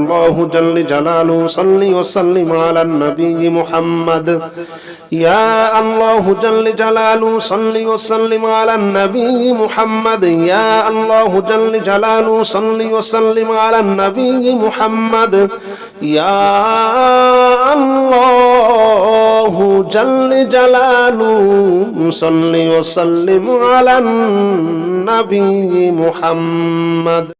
الله جل جلاله صل وسلم على النبي محمد. يا الله جل جلاله صل وسلم على النبي محمد. يا الله جل جلاله صل وسلم على النبي محمد. يا الله جل جلاله صل وسلم على النبي محمد.